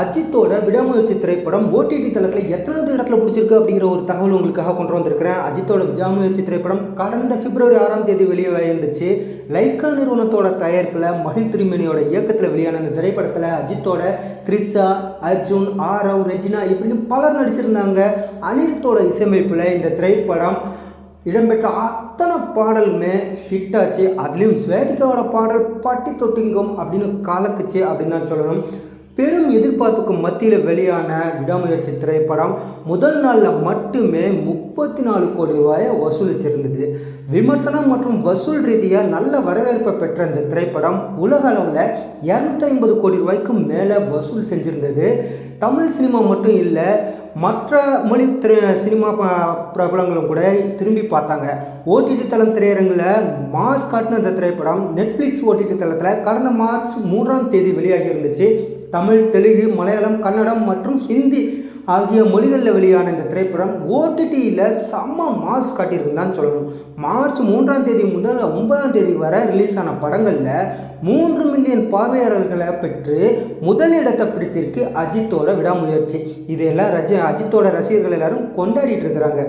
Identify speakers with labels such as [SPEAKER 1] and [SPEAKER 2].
[SPEAKER 1] அஜித்தோட விடாமுயற்சி திரைப்படம் ஓடிடி தளத்தில் எத்தனாவது இடத்துல பிடிச்சிருக்கு அப்படிங்கிற ஒரு தகவல் உங்களுக்காக கொண்டு வந்திருக்கிறேன். அஜித்தோட விடாமுயற்சி திரைப்படம் கடந்த பிப்ரவரி ஆறாம் தேதி வெளியாயிருந்துச்சு. லைக்கா நிறுவனத்தோட தயாரிப்பில் மகிழ் திருமணியோட இயக்கத்தில் வெளியான இந்த திரைப்படத்தில் அஜித்தோட த்ரிஷா அர்ஜுன் ஆரவ் ரெஜினா இப்படின்னு பலர் நடிச்சிருந்தாங்க. அனிருத்தோட இசையமைப்பில் இந்த திரைப்படம் இடம்பெற்ற அத்தனை பாடலுமே ஹிட் ஆச்சு. அதுலேயும் ஸ்வேதிகாவோட பாடல் பட்டி தொட்டிங்கும் அப்படின்னு கலக்குச்சு அப்படின்னு தான் சொல்லணும். பெரும் எதிர்பார்ப்புக்கு மத்தியில் வெளியான விடாமுயற்சி திரைப்படம் முதல் நாளில் மட்டுமே முப்பத்தி நாலு கோடி ரூபாயை வசூலிச்சிருந்தது. விமர்சனம் மற்றும் வசூல் ரீதியாக நல்ல வரவேற்பை பெற்ற இந்த திரைப்படம் உலக அளவில் இரநூத்தி ஐம்பது கோடி ரூபாய்க்கு மேலே வசூல் செஞ்சுருந்தது. தமிழ் சினிமா மட்டும் இல்லை மற்ற மொழி திரை சினிமா பிரபலங்களும் கூட திரும்பி பார்த்தாங்க. ஓடிடி தளம் திரையரங்கில் மாஸ் காட்டின இந்த திரைப்படம் நெட்ஃப்ளிக்ஸ் ஓடிடி தளத்தில் கடந்த மார்ச் மூன்றாம் தேதி வெளியாகி இருந்துச்சு. தமிழ் தெலுங்கு மலையாளம் கன்னடம் மற்றும் ஹிந்தி ஆகிய மொழிகளில் வெளியான இந்த திரைப்படம் ஓடிடியில் செம்ம மாஸ் காட்டியிருக்குன்னு தான் சொல்லணும். மார்ச் மூன்றாம் தேதி முதல் ஒன்பதாம் தேதி வரை ரிலீஸ் ஆன படங்களில் மூன்று மில்லியன் பார்வையாளர்களை பெற்று முதலிடத்தை பிடிச்சிருக்கு அஜித்தோட விடாமுயற்சி. இதையெல்லாம் ரஜ அஜித்தோட ரசிகர்கள் எல்லாரும் கொண்டாடிட்டு இருக்கிறாங்க.